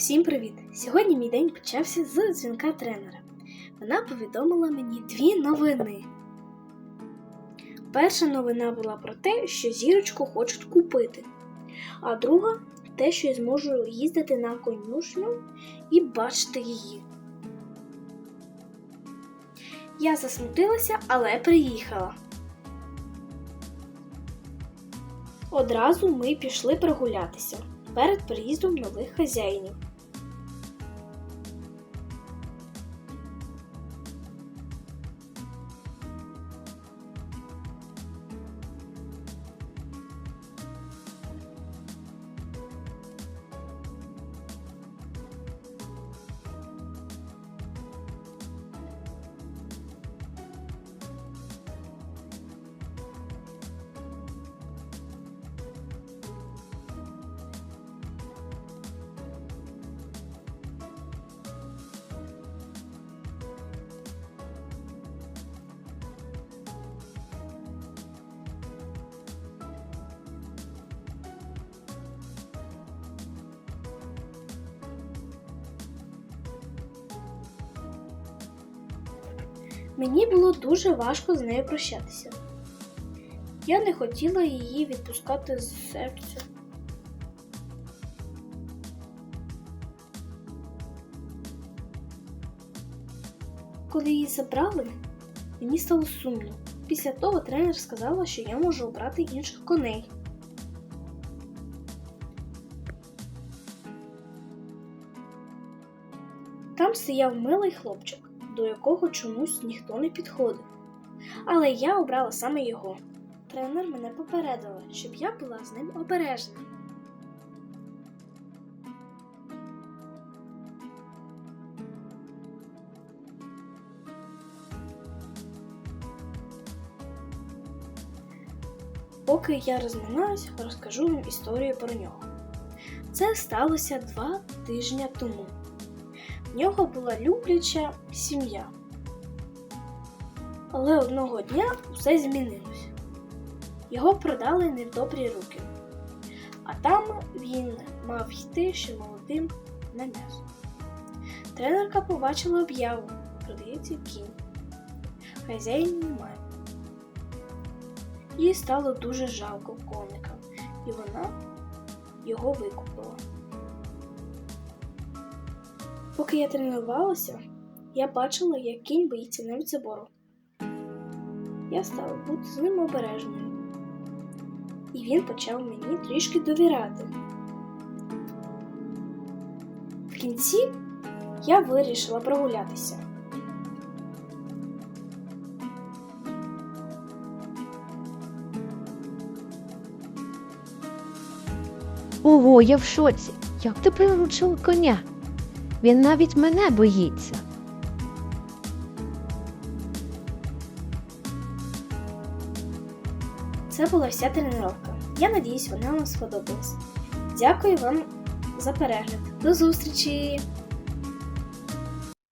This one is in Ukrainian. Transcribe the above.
Всім привіт! Сьогодні мій день почався з дзвінка тренера. Вона повідомила мені дві новини. Перша новина була про те, що зірочку хочуть купити, а друга те, що я зможу їздити на конюшню і бачити її. Я засмутилася, але приїхала. Одразу ми пішли прогулятися перед приїздом нових хазяїнів. Мені було дуже важко з нею прощатися. Я не хотіла її відпускати з серця. Коли її забрали, мені стало сумно. Після того тренер сказала, що я можу обрати інших коней. Там стояв милий хлопчик, до якого чомусь ніхто не підходив. Але я обрала саме його. Тренер мене попередила, щоб я була з ним обережна. Поки я розминаюсь, розкажу вам історію про нього. Це сталося два тижні тому. В нього була любляча сім'я. Але одного дня все змінилось. Його продали не в добрі руки, а там він мав йти ще молодим на м'ясо. Тренерка побачила об'яву, продається кінь. Хазяїн немає. Їй стало дуже жалко коника, і вона його викупила. Поки я тренувалася, я бачила, як кінь боїться навіть забору. Я стала бути з ним обережною. І він почав мені трішки довіряти. В кінці я вирішила прогулятися. Ого, я в шоці. Як ти приручила коня? Він навіть мене боїться. Це була вся тренування. Я надіюсь, вона вам сподобалась. Дякую вам за перегляд. До зустрічі!